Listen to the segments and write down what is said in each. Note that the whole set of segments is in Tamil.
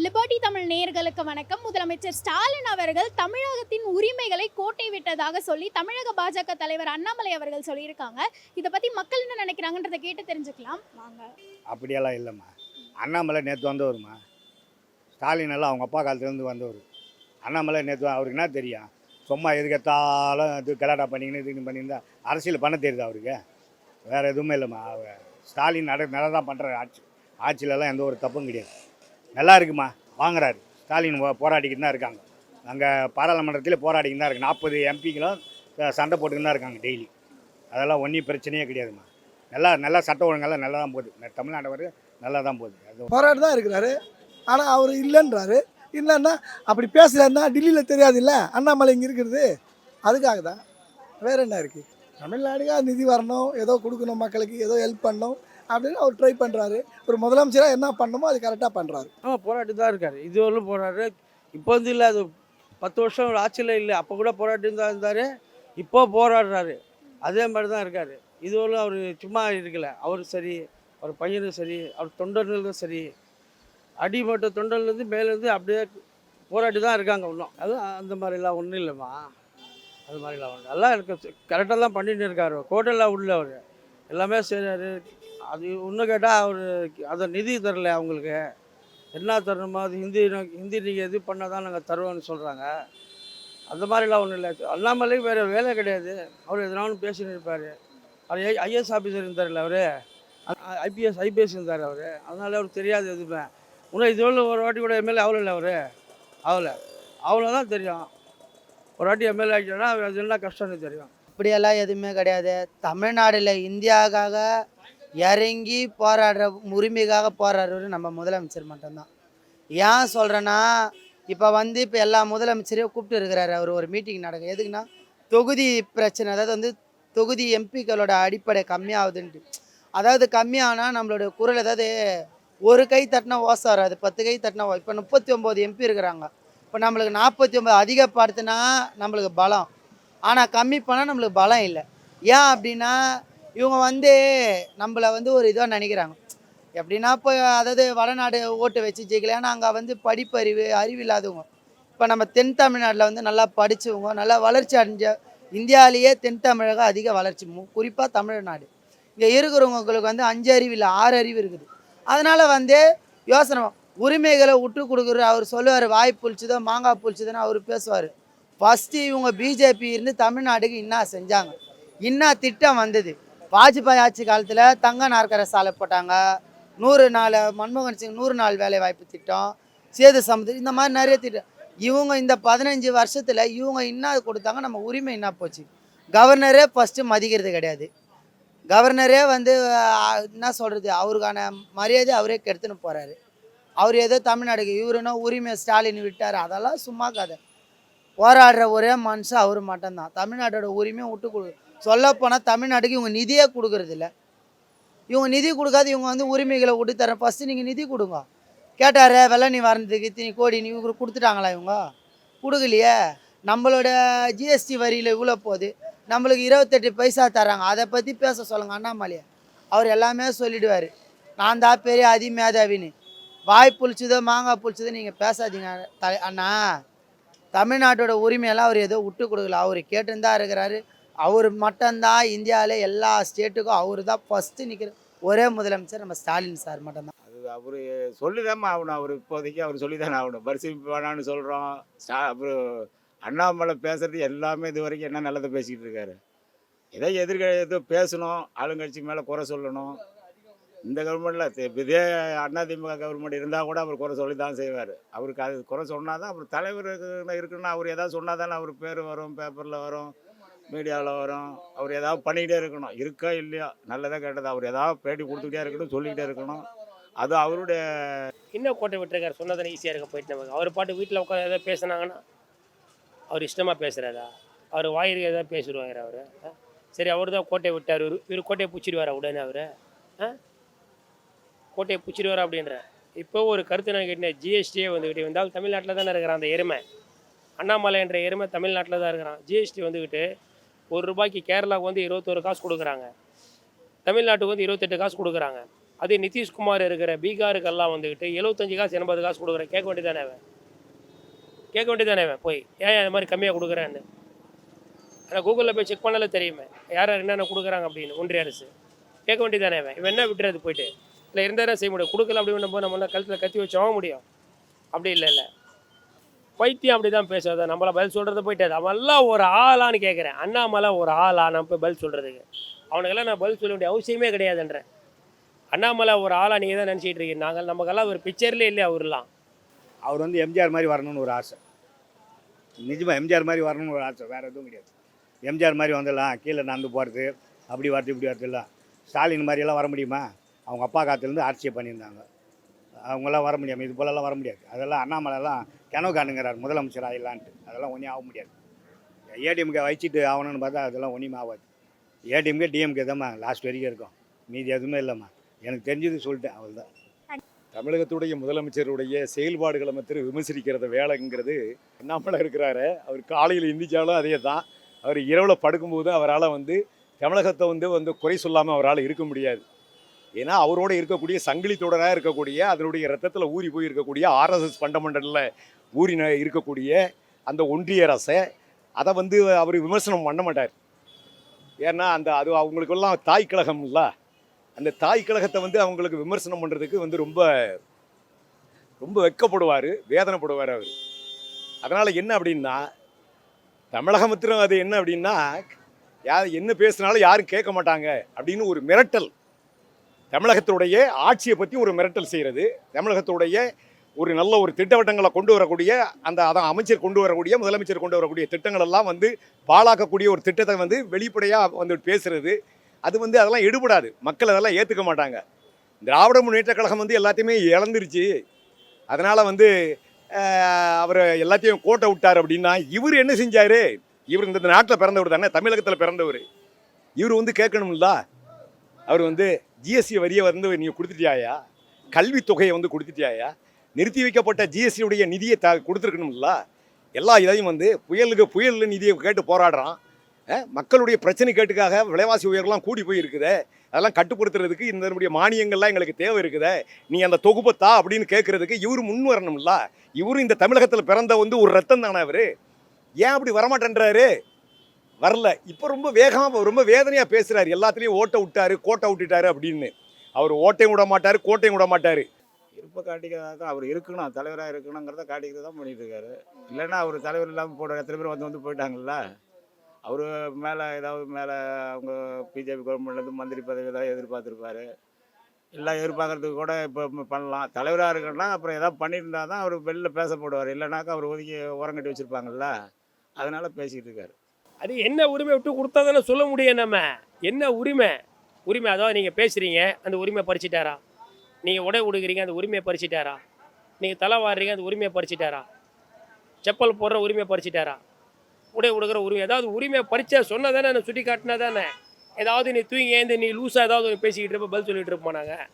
லிபர்டி தமிழ் நேயர்களுக்கு வணக்கம். முதலமைச்சர் ஸ்டாலின் அவர்கள் தமிழகத்தின் உரிமைகளை கோட்டை விட்டதாக சொல்லி தமிழக பாஜக தலைவர் அண்ணாமலை அவர்கள் சொல்லியிருக்காங்க. இதை பத்தி மக்கள் என்ன நினைக்கிறாங்கன்றதை கேட்டு தெரிஞ்சுக்கலாம். வாங்க. அப்படியெல்லாம் இல்லைம்மா. அண்ணாமலை நேற்று வந்தவருமா ஸ்டாலின் எல்லாம் அவங்க அப்பா காலத்துலேருந்து வந்தவர். அண்ணாமலை நேற்று அவருக்கு என்ன தெரியும்? சும்மா எதுக்கெத்தாலும் இது கலாட்டா பண்ணிக்கின்னு இது பண்ணியிருந்தா அரசியல் பண்ண தெரியுது அவருக்கு? வேறு எதுவுமே இல்லைம்மா. அவர் ஸ்டாலின் நட நல்லா தான் பண்ணுற ஆட்சி. ஆட்சியிலலாம் எந்த ஒரு தப்பும் கிடையாது. நல்லா இருக்குமா? வாங்குறாரு. ஸ்டாலின் போராடிக்கிட்டு தான் இருக்காங்க. அங்கே பாராளுமன்றத்தில் போராடிக்கிட்டு தான் இருக்கு. நாற்பது எம்பிங்களும் சண்டை போட்டுக்கிட்டு தான் இருக்காங்க டெய்லி. அதெல்லாம் ஒன்றும் பிரச்சனையே கிடையாதும்மா நல்லா நல்லா சட்ட ஒழுங்கெல்லாம் நல்லா தான் போகுது. தமிழ்நாடு வரை நல்லா தான் போகுது. அது போராடி தான் இருக்கிறாரு. ஆனால் அவர் இல்லைன்றாரு. இல்லைன்னா அப்படி பேசுகிறாருன்னா டெல்லியில் தெரியாது இல்லை? அண்ணாமலை இங்கே இருக்கிறது. அதுக்காக தான் வேறு என்ன இருக்குது தமிழ்நாடுக்காக நிதி வரணும். ஏதோ கொடுக்கணும் மக்களுக்கு. ஏதோ ஹெல்ப் பண்ணணும். அப்படின்னு அவர் ட்ரை பண்ணுறாரு ஒரு முதலமைச்சராக என்ன பண்ணணுமோ அது கரெக்டாக பண்ணுறாரு ஆமாம் போராட்டி தான் இருக்கார். இதுவரையிலும் போராடுற இப்போ வந்து இல்லை அது பத்து வருஷம் ஆட்சியில் இல்லை. அப்போ கூட போராட்டம் தான் இருந்தார். இப்போ போராடுறாரு. அதே மாதிரி தான் இருக்கார். இதுவரையிலும் அவர் சும்மா இருக்கல. அவர் சரி அவர் பையனும் சரி அவர் தொண்டர்களும் சரி அடிமட்ட தொண்டர்லேருந்து மேலேருந்து அப்படியே போராட்டி தான் இருக்காங்க இன்னும். அதுவும் அந்த மாதிரிலாம் ஒன்றும் இல்லைம்மா. அது மாதிரிலாம் ஒன்று எல்லாம் இருக்க. கரெக்டாக தான் பண்ணிட்டு இருக்காரு. கோட்டெல்லாம் உள்ள அவர். எல்லாமே செய்கிறாரு அது இன்னும் கேட்டால் அவர் அதை நிதி தரல அவங்களுக்கு. என்ன தரணுமோ அது ஹிந்தி ஹிந்தி நீங்கள் இது பண்ணால் தான் நாங்கள் தருவோம்னு சொல்கிறாங்க அந்த மாதிரிலாம் ஒன்றும் இல்லை. அண்ணாமலை வேறு வேலை கிடையாது. அவர் எதனாலும் பேசின்னு இருப்பார். அவர் ஐஏஎஸ் ஆஃபீஸர் இருந்தார்ல அவர்? ஐபிஎஸ் ஐபிஎஸ் இருந்தார் அவர். அதனால அவருக்கு தெரியாது எதுவுமே. இன்னும் இதுவரை ஒரு வாட்டி கூட எம்எல்ஏ அவ்வளோ இல்லை அவர்? அவ்வளோ தான் தெரியும். ஒரு வாட்டி எம்எல்ஏ ஆகிட்டோன்னா அது என்ன கஷ்டம்னு தெரியும். அப்படியெல்லாம் எதுவுமே கிடையாது. தமிழ்நாடில் இந்தியாவுக்காக இறங்கி போராடுற உரிமைக்காக போராடுறவர் நம்ம முதலமைச்சர் மட்டும்தான். ஏன் சொல்கிறேன்னா இப்போ வந்து இப்போ எல்லா முதலமைச்சரையும் கூப்பிட்டு இருக்கிறாரு. அவர் ஒரு மீட்டிங் நடக்கும் எதுக்குன்னா தொகுதி பிரச்சனை அதாவது வந்து தொகுதி எம்பிக்களோட அடிப்படை கம்மியாகுதுன்ட்டு. அதாவது கம்மியானால் நம்மளோட குரல் ஏதாவது ஒரு கை தட்டினா ஓசை வராது. பத்து கை தட்டினா இப்போ முப்பத்தி ஒம்பது எம்பி இருக்கிறாங்க. இப்போ நம்மளுக்கு நாற்பத்தி ஒம்பது அதிகப்படுத்தினா நம்மளுக்கு பலம். ஆனால் கம்மி பண்ணால் நம்மளுக்கு பலம் இல்லை. ஏன் அப்படின்னா இவங்க வந்து நம்மளை வந்து ஒரு இதாக நினைக்கிறாங்க. எப்படின்னா இப்போ அதாவது வடநாடு ஓட்டு வச்சு ஜெயிக்கல அங்கே வந்து படிப்பறிவு அறிவு இல்லாதவங்க இப்போ நம்ம தென் தமிழ்நாட்டில் வந்து நல்லா படித்தவங்க நல்லா வளர்ச்சி அடைஞ்ச இந்தியாவிலேயே தென் தமிழகம் அதிக வளர்ச்சி. குறிப்பாக தமிழ்நாடு. இங்கே இருக்கிறவங்களுக்கு வந்து அஞ்சு அறிவு இல்லை ஆறு அறிவு இருக்குது. அதனால் வந்து யோசனை உரிமைகளை விட்டு கொடுக்குற அவர் சொல்லுவார் வாய் புளிச்சுதோ மாங்காய் புளிச்சுதோன்னு அவர் பேசுவார். ஃபஸ்ட்டு இவங்க பிஜேபி இருந்து தமிழ்நாடுக்கு என்ன செஞ்சாங்க. இன்னா திட்டம் வந்தது. வாஜ்பாய் ஆட்சி காலத்தில் தங்க நாற்கர சாலை போட்டாங்க. நூறு நாள் மன்மோகன் சிங் நூறு நாள் வேலை வாய்ப்பு திட்டம் சேது சமுதிரம் இந்த மாதிரி நிறைய திட்டம். இவங்க இந்த பதினஞ்சு வருஷத்தில் இவங்க என்ன கொடுத்தாங்க நம்ம உரிமை என்ன போச்சு. கவர்னரே ஃபஸ்ட்டு மதிக்கிறது கிடையாது. கவர்னரே வந்து என்ன சொல்கிறது அவருக்கான மரியாதை அவரே கெடுத்துன்னு போகிறாரு அவர் ஏதோ தமிழ்நாடுக்கு இவருன்னா உரிமை ஸ்டாலின் விட்டார்? அதெல்லாம் சும்மா கதை. போராடுற ஒரே மனுஷன் அவர் மட்டும்தான். தமிழ்நாட்டோட உரிமையை விட்டு கொடு. சொல்லப்போனால் தமிழ்நாட்டுக்கு இவங்க நிதியே கொடுக்கறது இவங்க நிதி கொடுக்காது இவங்க வந்து உரிமைகளை விட்டு தரேன் ஃபஸ்ட்டு நீங்கள் நிதி கொடுங்க. கேட்டார் வெள்ளனி வரதுக்கு இத்தனி கோடி நீ கொடுத்துட்டாங்களா இவங்க? கொடுக்கலையே. நம்மளோட ஜிஎஸ்டி வரியில் இவ்வளோ போகுது. நம்மளுக்கு இருபத்தெட்டு பைசா தராங்க. அதை பற்றி பேச சொல்லுங்கள் அண்ணாமலையை. அவர் எல்லாமே சொல்லிடுவார். நான் தான் பெரிய அதிமேதாவின்னு. வாய் புளிச்சதோ மாங்காய் புளிச்சதோ நீங்கள் பேசாதீங்க தலை அண்ணா. தமிழ்நாட்டோட உரிமையெல்லாம் அவர் ஏதோ விட்டு கொடுக்கல. அவர் கேட்டுன்னு தான் இருக்கிறாரு. அவர் மட்டும்தான் இந்தியாவிலே எல்லா ஸ்டேட்டுக்கும் அவர் தான் ஃபஸ்ட்டு நிற்கிற ஒரே முதலமைச்சர் நம்ம ஸ்டாலின் சார் மட்டும்தான். அது அவர் சொல்லிதாம்மா ஆகணும். அவர் இப்போதைக்கு அவர் சொல்லி தானே ஆகணும். பரிசு வேணான்னு சொல்கிறோம் ஸ்டா அப்புறம் அண்ணாமலை பேசுறது எல்லாமே இது வரைக்கும் என்ன நல்லதை பேசிக்கிட்டு இருக்காரு. ஏதோ எதிர்க ஏதோ பேசணும். ஆளுங்கட்சி மேலே குறை சொல்லணும். இந்த கவர்மெண்ட்டில் இதே அதிமுக கவர்மெண்ட் இருந்தால் கூட அவர் குறை சொல்லி தான் செய்வார். அவருக்கு அது குறை சொன்னால் தான் அப்புறம் தலைவர் இருக்குன்னா அவர் ஏதாவது சொன்னால் தானே அவர் பேர் வரும் பேப்பரில் வரும் மீடியாவில் வரும். அவர் ஏதாவது பண்ணிக்கிட்டே இருக்கணும். இருக்கா இல்லையா? நல்லதா கேட்டதா? அவர் ஏதாவது பேட்டி கொடுத்துக்கிட்டே இருக்கணும் சொல்லிக்கிட்டே இருக்கணும். அது அவருடைய இன்னும் கோட்டை விட்டுருக்காரு? சொன்னதானே ஈஸியாக இருக்க போயிட்டு நமக்கு. அவர் பாட்டு வீட்டில் உட்காந்து ஏதாவது பேசுனாங்கன்னா அவர் இஷ்டமாக பேசுகிறாரா அவர் வாயிற்கு ஏதாவது பேசிடுவாங்க அவர்? சரி அவர் தான் கோட்டையை விட்டார். இவர் கோட்டையை பிடிச்சிடுவாரா உடனே அவர்? ஆ? கோட்டையை பிடிச்சிடுவார் அப்படின்ற. இப்போ ஒரு கருத்து நான் கேட்டேன் ஜிஎஸ்டியே வந்துக்கிட்டு வந்தால் தமிழ்நாட்டில் தானே இருக்கிறான் அந்த எருமை. அண்ணாமலை என்ற எருமை தமிழ்நாட்டில் தான் இருக்கிறான். ஜிஎஸ்டி வந்துக்கிட்டு ஒரு ரூபாய்க்கு கேரளாவுக்கு வந்து இருபத்தோரு காசு கொடுக்குறாங்க. தமிழ்நாட்டுக்கு வந்து இருபத்தெட்டு காசு கொடுக்குறாங்க. அதே நிதிஷ்குமார் இருக்கிற பீகாருக்கெல்லாம் வந்துக்கிட்டு எழுபத்தஞ்சு காசு எண்பது காசு கொடுக்குறேன். கேட்க வேண்டியதானே அவன்? கேட்க வேண்டியதானே அவன்? போய் ஏன் இந்த மாதிரி கம்மியாக கொடுக்குறேன்னு? ஆனால் கூகுளில் போய் செக் பண்ணாலே தெரியுமே. யார் யார் என்னென்ன கொடுக்குறாங்க அப்படின்னு ஒன்றிய அரசு. கேட்க வேண்டியதானே அவன்? இவன் என்ன விட்டுறது போயிட்டு? இல்லை இருந்தால் செய்ய முடியும்? கொடுக்கல அப்படின்னு போது நம்ம என்ன கழுத்தில் கத்தி வச்சு முடியும். அப்படி இல்லை இல்லை. பைத்தியம் அப்படி தான் பேசுவது நம்மளை பதில் சொல்கிறது போயிட்டு அவன்லாம் ஒரு ஆளான்னு கேட்குறேன் அண்ணாமலை ஒரு ஆளா? நான் போய் பதில் சொல்கிறதுக்கு அவனுக்கெல்லாம் நான் பதில் சொல்ல வேண்டிய அவசியமே கிடையாதுன்றேன். அண்ணாமலை ஒரு ஆளா நீங்கள் தான் நினச்சிட்டு இருக்கீங்க. நாங்கள் நமக்கெல்லாம் ஒரு பிக்சர்லேயே இல்லை அவர்லாம் அவர் வந்து எம்ஜிஆர் மாதிரி வரணும்னு ஒரு ஆசை. நிஜமாக எம்ஜிஆர் மாதிரி வரணும்னு ஒரு ஆசை. வேறு எதுவும் கிடையாது. எம்ஜிஆர் மாதிரி வந்துடலாம் கீழே நடந்து போகிறது அப்படி வரது இப்படி வரதுலாம். ஸ்டாலின் மாதிரியெல்லாம் வர முடியுமா? அவங்க அப்பா காலத்துலேருந்து ஆட்சியை பண்ணியிருந்தாங்க. அவங்களாம் வர முடியாமல் இது போலலாம் வர முடியாது. அதெல்லாம் அண்ணாமலைலாம் கிணவு காணுங்கிறார் முதலமைச்சர் ஆகிடலான்ட்டு அதெல்லாம் ஒன்றும் ஆக முடியாது. ஏடிஎம்கே வச்சுட்டு ஆகணும்னு பார்த்தா அதெல்லாம் ஒன்றுமே ஆகாது. ஏடிஎம்கே டிஎம்கே தான்மா லாஸ்ட் வரைக்கும் இருக்கும். மீதி எதுவுமே இல்லைம்மா. எனக்கு தெரிஞ்சது சொல்லிட்டேன் அவ்வளோதான் தமிழகத்துடைய முதலமைச்சருடைய செயல்பாடுகளை மாத்திரம் விமர்சிக்கிறத வேலைங்கிறது அண்ணாமலை இருக்கிறாரு. அவர் காலையில் எந்திரிச்சாலும் அதே தான் அவர் இரவில் படுக்கும்போது அவரால் வந்து தமிழகத்தை வந்து வந்து குறை சொல்லாமல் அவரால் இருக்க முடியாது. ஏன்னா அவரோட இருக்கக்கூடிய சங்கிலி தொடராக இருக்கக்கூடிய அதனுடைய ரத்தத்தில் ஊறி போய் இருக்கக்கூடிய ஆர்எஸ்எஸ் ஃபண்டமெண்டலில் ஊறி இருக்கக்கூடிய அந்த ஒன்றிய அரசை அதை வந்து அவர் விமர்சனம் பண்ண மாட்டார். ஏன்னா அந்த அது அவங்களுக்கெல்லாம் தாய் கழகம் இல்லை அந்த தாய் கழகத்தை வந்து அவங்களுக்கு விமர்சனம் பண்ணுறதுக்கு வந்து ரொம்ப ரொம்ப வெக்கப்படுவார் வேதனைப்படுவார் அவர். அதனால் என்ன அப்படின்னா தமிழக மத்திரம் அது என்ன அப்படின்னா யார் என்ன பேசினாலும் யாரும் கேட்க மாட்டாங்க அப்படின்னு ஒரு மிரட்டல். தமிழகத்துடைய ஆட்சியை பற்றி ஒரு மிரட்டல் செய்கிறது தமிழகத்துடைய ஒரு நல்ல ஒரு திட்டவட்டங்களை கொண்டு வரக்கூடிய அந்த அதான் அமைச்சர் கொண்டு வரக்கூடிய முதலமைச்சர் கொண்டு வரக்கூடிய திட்டங்கள் எல்லாம் வந்து பாழாக்கக்கூடிய ஒரு திட்டத்தை வந்து வெளிப்படையாக வந்து பேசுறது. அது வந்து அதெல்லாம் எடுபடாது. மக்கள் அதெல்லாம் ஏற்றுக்க மாட்டாங்க. திராவிட முன்னேற்ற கழகம் வந்து எல்லாத்தையுமே இழந்துருச்சு. அதனால் வந்து அவர் எல்லாத்தையும் கோட்டை விட்டார் அப்படின்னா இவர் என்ன செஞ்சார்? இவர் இந்த நாட்டில் பிறந்தவர் தானே தமிழகத்தில் பிறந்தவர். இவர் வந்து கேட்கணும்ல? அவர் வந்து ஜிஎஸ்டி வரியை வந்து நீங்கள் கொடுத்துட்டியாயா? கல்வித் தொகையை வந்து கொடுத்துட்டியாயா? நிறுத்தி வைக்கப்பட்ட ஜிஎஸ்டியுடைய நிதியை த கொடுத்துருக்கணும்ல? எல்லா இதையும் வந்து புயலுக்கு புயலில் நிதியை கேட்டு போராடுறான். மக்களுடைய பிரச்சனை கேட்டுக்காக விலைவாசி உயர்வுலாம் கூடி போயிருக்குது. அதெல்லாம் கட்டுப்படுத்துறதுக்கு இந்த மானியங்கள்லாம் எங்களுக்கு தேவை இருக்குது நீ அந்த தொகுப்பை தா அப்படின்னு கேட்குறதுக்கு இவர் முன் வரணும்ல? இவரும் இந்த தமிழகத்தில் பிறந்த வந்து ஒரு ரத்தம் தானே அவர் ஏன் அப்படி வரமாட்டேன்றாரு? வரல. இப்போ ரொம்ப வேகமாக ரொம்ப வேதனையாக பேசுகிறார் எல்லாத்துலேயும் ஓட்டை விட்டார் கோட்டை விட்டுட்டாரு அப்படின்னு. அவர் ஓட்டையும் விட மாட்டார் கோட்டையும் விட மாட்டார். இருப்பை காட்டிக்கிறதா தான் அவர் இருக்கணும். தலைவராக இருக்கணுங்கிறத காட்டிக்கிறது தான் பண்ணிட்டு இருக்காரு இல்லைன்னா அவர் தலைவர் இல்லாமல் போட எத்தனை பேர் வந்து வந்து போயிட்டாங்கல்ல? அவர் மேலே ஏதாவது மேலே அவங்க பிஜேபி கவர்மெண்ட்லேருந்து மந்திரி பதவி ஏதாவது எதிர்பார்த்துருப்பாரு. எல்லாம் எதிர்பார்க்கறதுக்கு கூட இப்போ பண்ணலாம். தலைவராக இருக்கணும்னா அப்புறம் ஏதாவது பண்ணியிருந்தா தான் அவர் வெளில பேசப்படுவார் இல்லைனாக்கா அவர் ஒதுக்கி உரங்கட்டி வச்சுருப்பாங்கல்ல? அதனால் பேசிக்கிட்டு இருக்காரு. அது என்ன உரிமை விட்டு கொடுத்தா தானே சொல்ல முடியும் நம்ம? என்ன உரிமை? உரிமை அதாவது நீங்கள் பேசுகிறீங்க அந்த உரிமை பறிச்சிட்டாரா? நீங்கள் உடை உடுக்கிறீங்க அந்த உரிமையை பறிச்சிட்டாரா? நீங்கள் தலை வாடுறீங்க அந்த உரிமையை பறிச்சிட்டாரா? செப்பல் போடுற உரிமையை பறிச்சிட்டாரா? உடை உடுக்கிற உரிமை ஏதாவது உரிமையை பறிச்சா சொன்னால் தானே நான் சுட்டி காட்டினா தானே ஏதாவது நீ தூங்கி ஏந்து நீ லூஸாக ஏதாவது ஒன்று பேசிக்கிட்டு இருப்ப பதில் சொல்லிட்டு இருப்போம் நாங்கள்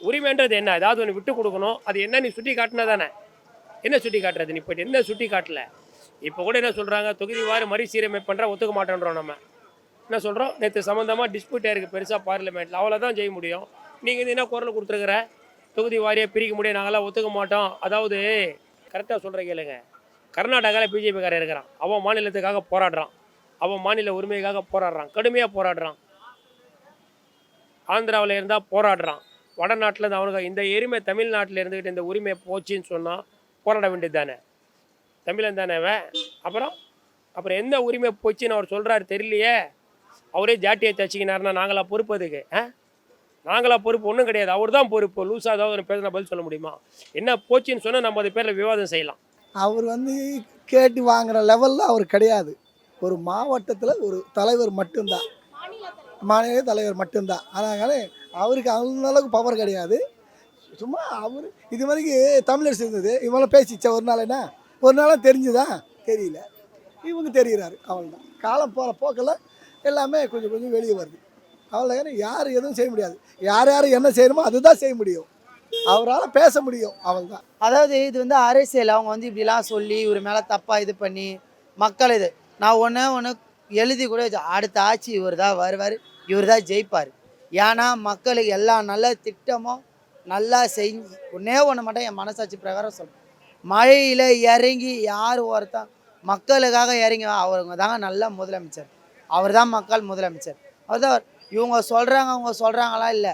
உரிமைன்றது என்ன? ஏதாவது ஒன்று விட்டு கொடுக்கணும் அது என்ன நீ சுட்டி காட்டினா தானே என்ன சுட்டி காட்டுறது? நீ போய்ட்டு என்ன சுட்டி காட்டல? இப்போ கூட என்ன சொல்கிறாங்க தொகுதி வாரி மறுசீரமைப்பு பண்ணுறா ஒத்துக்க மாட்டேன்றோம் நம்ம. என்ன சொல்கிறோம் நேற்று சம்மந்தமாக டிஸ்பியூட் இருக்குது பெருசாக பார்லிமெண்ட்டில் அவ்வளோ தான் செய்ய முடியும். நீங்கள் வந்து என்ன குரல் கொடுத்துருக்குற? தொகுதி வாரியாக பிரிக்க முடியும் நாங்களாம் ஒத்துக்க மாட்டோம். அதாவது கரெக்டாக சொல்கிற கேளுங்க. கர்நாடகாவில் பிஜேபிக்காரன் இருக்கிறான். அவன் மாநிலத்துக்காக போராடுறான். அவன் மாநில உரிமைக்காக போராடுறான். கடுமையாக போராடுறான். ஆந்திராவில் இருந்தால் போராடுறான். வடநாட்டில் இருந்து அவனுக்கு இந்த எருமை தமிழ்நாட்டில் இருந்துக்கிட்டு இந்த உரிமை போச்சுன்னு சொன்னால் போராட வேண்டியது தானே? தமிழன் தானே அவன்? அப்புறம் அப்புறம் எந்த உரிமை போச்சுன்னு அவர் சொல்கிறாரு தெரியலையே. அவரே ஜாட்டியை தச்சுக்கினாருன்னா நாங்களா பொறுப்பு அதுக்கு ஆ? நாங்களா பொறுப்பு ஒன்றும் கிடையாது. அவர் தான் பொறுப்பு. லூஸாக ஏதாவது ஒரு பதில் சொல்ல முடியுமா? என்ன போச்சுன்னு சொன்னால் நம்ம அது பேரில் விவாதம் செய்யலாம். அவர் வந்து கேட்டு வாங்குற லெவலில் அவர் கிடையாது. ஒரு மாவட்டத்தில் ஒரு தலைவர் மட்டும்தான். மாநில தலைவர் மட்டும்தான். அதனால அவருக்கு அந்த அளவுக்கு பவர் கிடையாது. சும்மா அவர் இது வரைக்கும் தமிழர் இருந்தது இவங்களாம் பேசிச்சா ஒரு நாள் என்ன? ஒரு நாளாக தெரிஞ்சுதா? தெரியல. இவங்க தெரிகிறாரு அவ்வளோதான் காலம் போகிற போக்கில் எல்லாமே கொஞ்சம் கொஞ்சம் வெளியே வருது. அவ்வளோ யார் எதுவும் செய்ய முடியாது. யார் யார் என்ன செய்யணுமோ அதுதான் செய்ய முடியும். அவரால் பேச முடியும் அவள்தான். அதாவது இது வந்து அரசியல். அவங்க வந்து இப்படிலாம் சொல்லி இவர் மேலே தப்பாக இது பண்ணி மக்கள் இது. நான் ஒன்று ஒன்று எழுதி கூட வச்சேன் அடுத்த ஆட்சி இவர் தான் வருவார் இவர் தான் ஜெயிப்பார். ஏன்னா மக்களுக்கு எல்லா நல்ல திட்டமும் நல்லா செஞ்சு ஒன்றே ஒன்று மட்டும் என் மனசாட்சி பிரகாரம் சொல்கிறேன் மழையில் இறங்கி யார் ஒருத்தன் மக்களுக்காக இறங்கி அவருங்க தாங்க நல்ல முதலமைச்சர். அவர் தான் மக்கள் முதலமைச்சர். அவர் தான் இவங்க சொல்கிறாங்க அவங்க சொல்கிறாங்களா இல்லை?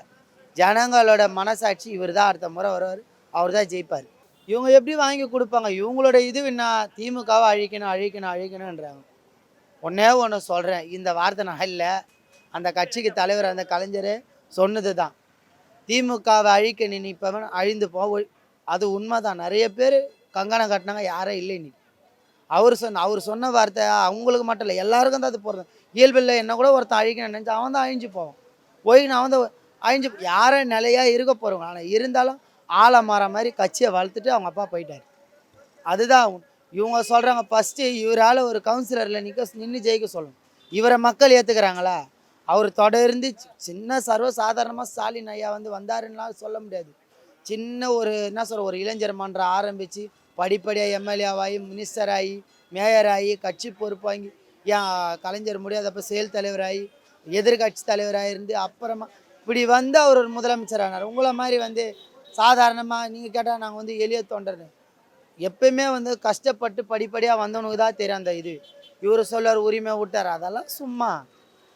ஜனங்களோட மனசாட்சி இவர் தான் அடுத்த முறை வருவார் அவர் தான் ஜெயிப்பார். இவங்க எப்படி வாங்கி கொடுப்பாங்க? இவங்களோட இது என்ன? திமுகவை அழிக்கணும் அழிக்கணும் அழிக்கணுன்றாங்க ஒன்றே ஒன்று சொல்கிறேன் இந்த வார்த்தை நான் இல்லை. அந்த கட்சிக்கு தலைவர் அந்த கலைஞர் சொன்னது தான். திமுகவை அழிக்க நினைப்பவன் அழிந்து போ அது உண்மை தான் நிறைய பேர் கங்கணம் கட்டினாங்க யாரும் இல்லை இன்னைக்கு. அவர் சொன்ன அவர் சொன்ன வார்த்தை அவங்களுக்கு மட்டும் இல்லை எல்லாருக்கும் தான் அது போகிறது இயல்பில் என்ன கூட ஒருத்தன் அழிக்கணும்னு நினச்சி அவன் தான் அழிஞ்சு போவான். போய் நான் வந்து அழிஞ்சு யாரை நிலையாக இருக்க போகிறவங்க ஆனால் இருந்தாலும் ஆலமரம் மாதிரி கட்சியை வளர்த்துட்டு அவங்க அப்பா போயிட்டார். அதுதான் இவங்க சொல்கிறாங்க ஃபஸ்ட்டு இவரால் ஒரு கவுன்சிலரில் நிற்க நின்று ஜெயிக்க சொல்லணும். இவரை மக்கள் ஏற்றுக்கிறாங்களா அவர் தொடர்ந்து சின்ன சர்வ சாதாரணமாக ஸ்டாலின் ஐயா வந்து வந்தாருன்னா சொல்ல முடியாது. சின்ன ஒரு என்ன சொல்கிற ஒரு இளைஞர் மன்றம் ஆரம்பித்து படிப்படியாக எம்எல்ஏவாகி மினிஸ்டராகி ஆகி கட்சி பொறுப்பு வாங்கி ஏன் கலைஞர் முடியாதப்போ செயல் தலைவராகி எதிர்கட்சி தலைவராக இருந்து அப்புறமா இப்படி வந்து அவர் ஒரு முதலமைச்சரானார் உங்களை மாதிரி வந்து சாதாரணமாக நீங்கள் கேட்டால் நாங்கள் வந்து எளிய தொண்டர் எப்பயுமே வந்து கஷ்டப்பட்டு படிப்படியாக வந்தவனுக்கு தான் தெரியும் அந்த இது. இவர் சொல்லார் உரிமை விட்டார் அதெல்லாம் சும்மா.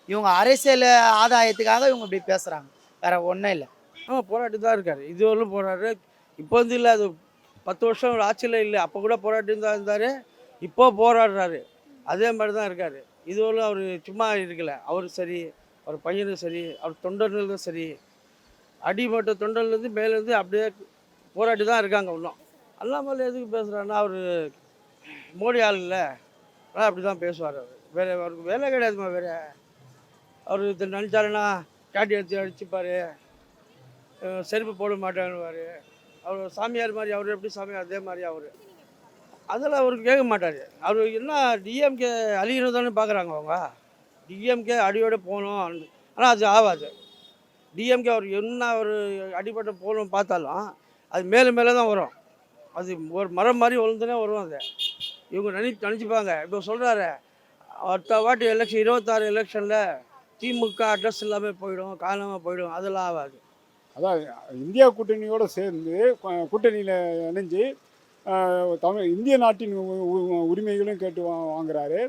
இவங்க அரசியல் ஆதாயத்துக்காக இவங்க இப்படி பேசுகிறாங்க வேறு ஒன்றும் இல்லை. ஆமாம் போராட்டி தான் இருக்கார். இதுவரையிலும் போராடுற இப்போ வந்து இல்லை அது பத்து வருஷம் ஆட்சியில் இல்லை. அப்போ கூட போராட்டம் தான் இருந்தார். இப்போ போராடுறாரு. அதே மாதிரி தான் இருக்கார். இதுவரையிலும் அவர் சும்மா இருக்கலை. அவர் சரி அவர் பையனும் சரி அவர் தொண்டர்களும் சரி அடிமட்ட தொண்டர்லேருந்து மேலேருந்து அப்படியே போராட்டி தான் இருக்காங்க இன்னும். அண்ணாமலை எதுக்கு பேசுகிறாருன்னா அவர் மோடி ஆள் இல்லை. ஆனால் அப்படி தான் பேசுவார் அவர். வேறு அவருக்கு வேலை கிடையாதுமா வேறு. அவர் நினச்சாருன்னா காட்டி எடுத்து அடிச்சுப்பார். செருப்பு போட மாட்டேன்னுவார். அவர் சாமியார் மாதிரி அவர் எப்படி சாமியார் அதே மாதிரி அவர். அதெல்லாம் அவருக்கு கேட்க மாட்டார். அவர் என்ன டிஎம்கே அழியணும் தானே பார்க்குறாங்க அவங்க. டிஎம்கே அடியோடு போகணும். ஆனால் அது ஆகாது. டிஎம்கே அவர் என்ன ஒரு அடிபட்டு போகணும் பார்த்தாலும் அது மேலே மேலே தான் வரும். அது ஒரு மரம் மாதிரி வளர்ந்துனே வரும் அது. இவங்க நினை நினச்சிப்பாங்க. இப்போ சொல்கிறாரு அடுத்த வாட்டி எலெக்ஷன் இருபத்தாறு எலெக்ஷனில் திமுக அட்ரஸ் இல்லாமல் போயிடும் காணாமல் போயிடும். அதெல்லாம் ஆகாது. அதான் இந்தியா கூட்டணியோடு சேர்ந்து கூட்டணியில் இணைஞ்சு தமிழ் இந்திய நாட்டின் உரிமைகளும் கேட்டு வா வாங்குறாரு.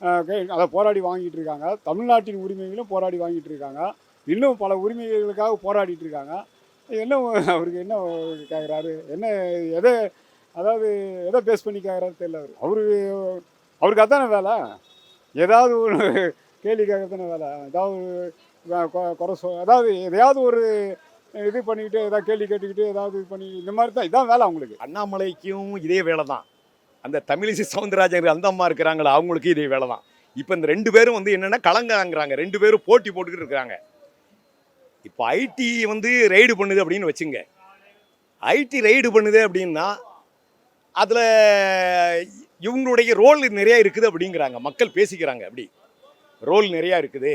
கே- அதை போராடி வாங்கிட்டு இருக்காங்க. தமிழ்நாட்டின் உரிமைகளும் போராடி வாங்கிட்டு இருக்காங்க. இன்னும் பல உரிமைகளுக்காக போராடிட்டு இருக்காங்க. என்ன அவருக்கு என்ன கேட்குறாரு என்ன எதை அதாவது எதை பேஸ் பண்ணி கேட்குறாரு தெரியல அவர். அவரு அவருக்கு அதான வேலை? ஏதாவது ஒரு கேள்வி கேட்க தானே வேலை ஏதாவது கொ- குறை சொ அதாவது எதையாவது ஒரு இது பண்ணிக்கிட்டு ஏதாவது கேள்வி கேட்டுக்கிட்டு ஏதாவது இது பண்ணி இந்த மாதிரி தான் இதான் வேலை அவங்களுக்கு. அண்ணாமலைக்கும் இதே வேலை தான். அந்த தமிழிசை சவுந்தரராஜன் அந்த அம்மா இருக்கிறாங்களா அவங்களுக்கு இதே வேலை தான். இப்போ இந்த ரெண்டு பேரும் வந்து என்னென்னா கலங்காங்கிறாங்க ரெண்டு பேரும் போட்டி போட்டுக்கிட்டு இருக்கிறாங்க. இப்போ ஐடி வந்து ரெய்டு பண்ணுது அப்படின்னு வச்சுங்க. ஐடி ரெய்டு பண்ணுது அப்படின்னா அதில் இவங்களுடைய ரோல் நிறையா இருக்குது அப்படிங்கிறாங்க. மக்கள் பேசிக்கிறாங்க அப்படி. ரோல் நிறையா இருக்குது.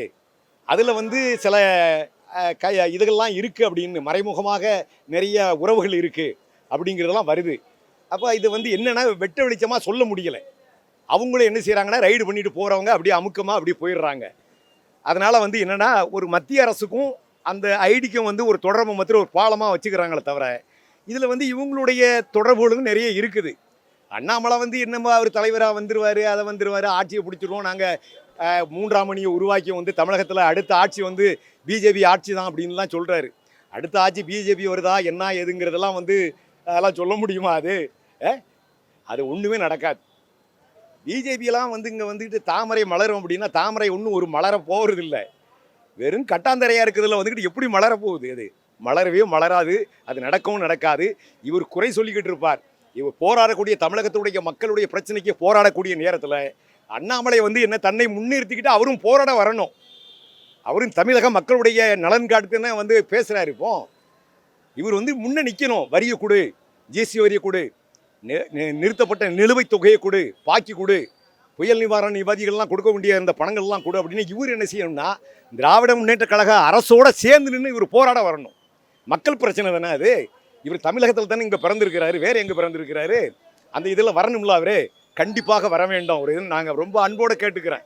அதில் வந்து சில க இதுகள்லாம் இருக்குது அப்படின்னு மறைமுகமாக நிறைய உறவுகள் இருக்குது அப்படிங்கிறதெல்லாம் வருது. அப்போ இது வந்து என்னென்னா வெட்ட வெளிச்சமாக சொல்ல முடியலை. அவங்களும் என்ன செய்கிறாங்கன்னா ரைடு பண்ணிட்டு போகிறவங்க அப்படியே அமுக்கமாக அப்படியே போயிடுறாங்க. அதனால் வந்து என்னென்னா ஒரு மத்திய அரசுக்கும் அந்த ஐடிக்கும் வந்து ஒரு தொடர்பு மாத்திரம் ஒரு பாலமாக வச்சுக்கிறாங்களே தவிர இதில் வந்து இவங்களுடைய தொடர்புகளும் நிறைய இருக்குது. அண்ணாமலை வந்து என்னமோ அவர் தலைவராக வந்துடுவார் அதை வந்துடுவார் ஆட்சியை பிடிச்சிருவோம் நாங்கள் மூன்றாம் மணியை உருவாக்கி வந்து தமிழகத்தில் அடுத்த ஆட்சி வந்து பிஜேபி ஆட்சி தான் அப்படின்லாம் சொல்கிறாரு அடுத்த ஆட்சி பிஜேபி வருதா என்ன ஏதுங்கிறதெல்லாம் வந்து அதெல்லாம் சொல்ல முடியுமா அது? அது ஒன்றுமே நடக்காது. பிஜேபியெல்லாம் வந்து இங்கே வந்துட்டு தாமரை மலரும் அப்படின்னா தாமரை ஒன்றும் ஒரு மலர போகிறது இல்லை வெறும் கட்டாந்தரையாக இருக்கிறதுல வந்துக்கிட்டு எப்படி மலர போகுது அது? மலரவே மலராது அது நடக்கவும் நடக்காது. இவர் குறை சொல்லிக்கிட்டு இருப்பார். இவர் போராடக்கூடிய தமிழகத்துடைய மக்களுடைய பிரச்சனைக்கு போராடக்கூடிய நேரத்தில் அண்ணாமலை வந்து என்ன தன்னை முன்னிறுத்திக்கிட்டு அவரும் போராட வரணும். அவரும் தமிழக மக்களுடைய நலன் காட்டுன்னு வந்து பேசுகிறாரு இப்போ. இவர் வந்து முன்னே நிற்கணும் வரியை கொடு ஜிஎஸ்டி வரியை கொடு நிறுத்தப்பட்ட நிலுவைத் தொகையை கொடு பாக்கி கொடு புயல் நிவாரண நிவாதிகள்லாம் கொடுக்க வேண்டிய அந்த பணங்கள்லாம் கொடு அப்படின்னு இவர் என்ன செய்யணும்னா திராவிட முன்னேற்ற கழக அரசோட சேர்ந்து நின்று இவர் போராட வரணும். மக்கள் பிரச்சனை தானே அது? இவர் தமிழகத்தில் தானே இங்கே பிறந்திருக்கிறாரு வேறு எங்கே பிறந்திருக்கிறாரு? அந்த இதில் வரணும்ல அவரு? கண்டிப்பாக வர வேண்டும் ஒரு நாங்கள் ரொம்ப அன்போடு கேட்டுக்கிறேன்.